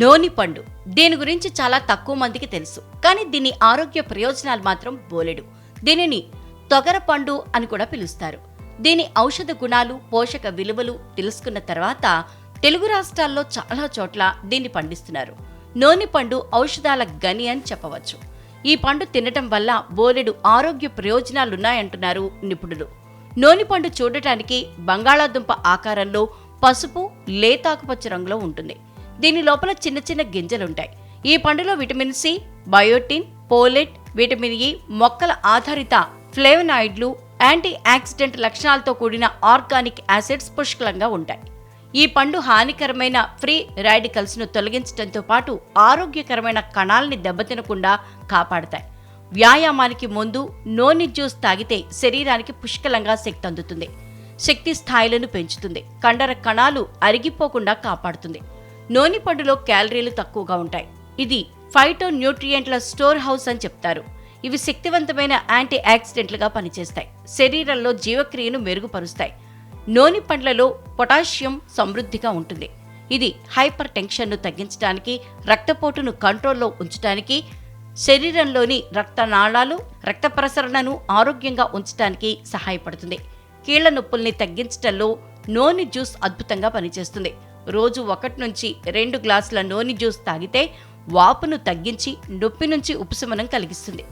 నోని పండు. దీని గురించి చాలా తక్కువ మందికి తెలుసు. కానీ దీని ఆరోగ్య ప్రయోజనాలు మాత్రం బోలెడు. దీనిని తొగర పండు అని కూడా పిలుస్తారు. దీని ఔషధ గుణాలు పోషక విలువలు తెలుసుకున్న తర్వాత తెలుగు రాష్ట్రాల్లో చాలా చోట్ల దీన్ని పండిస్తున్నారు. నోని పండు ఔషధాల గని అని చెప్పవచ్చు. ఈ పండు తినటం వల్ల బోలెడు ఆరోగ్య ప్రయోజనాలున్నాయంటున్నారు నిపుణులు. నోని పండు చూడటానికి బంగాళాదుంప ఆకారంలో పసుపు లేతాకుపచ్చ రంగులో ఉంటుంది. దీని లోపల చిన్న చిన్న గింజలుంటాయి. ఈ పండులో vitamin C biotin folate vitamin E మొక్కల ఆధారిత ఫ్లేవనాయిడ్లు యాంటీ ఆక్సిడెంట్ లక్షణాలతో కూడిన ఆర్గానిక్ యాసిడ్స్ పుష్కలంగా ఉంటాయి. ఈ పండు హానికరమైన ఫ్రీ రాడికల్స్ను తొలగించడంతో పాటు ఆరోగ్యకరమైన కణాలని దెబ్బతినకుండా కాపాడతాయి. వ్యాయామానికి ముందు నోని జ్యూస్ తాగితే శరీరానికి పుష్కలంగా శక్తి అందుతుంది. శక్తి స్థాయిలను పెంచుతుంది. కండర కణాలు అరిగిపోకుండా కాపాడుతుంది. నోని పండులో క్యాలరీలు తక్కువగా ఉంటాయి. ఇది ఫైటో న్యూట్రియంట్ల స్టోర్ హౌస్ అని చెప్తారు. ఇవి శక్తివంతమైన యాంటీ ఆక్సిడెంట్లుగా పనిచేస్తాయి. శరీరంలో జీవక్రియను మెరుగుపరుస్తాయి. నోని పండ్లలో పొటాషియం సమృద్ధిగా ఉంటుంది. ఇది హైపర్ టెన్షన్ను తగ్గించడానికి రక్తపోటును కంట్రోల్లో ఉంచడానికి శరీరంలోని రక్తనాళాలు రక్త ప్రసరణను ఆరోగ్యంగా ఉంచడానికి సహాయపడుతుంది. కీళ్ళ నొప్పుల్ని తగ్గించడంలో నోని జ్యూస్ అద్భుతంగా పనిచేస్తుంది. రోజు ఒకటి నుంచి రెండు గ్లాసుల నూనె జ్యూస్ తాగితే వాపును తగ్గించి నొప్పి నుంచి ఉపశమనం కలిగిస్తుంది.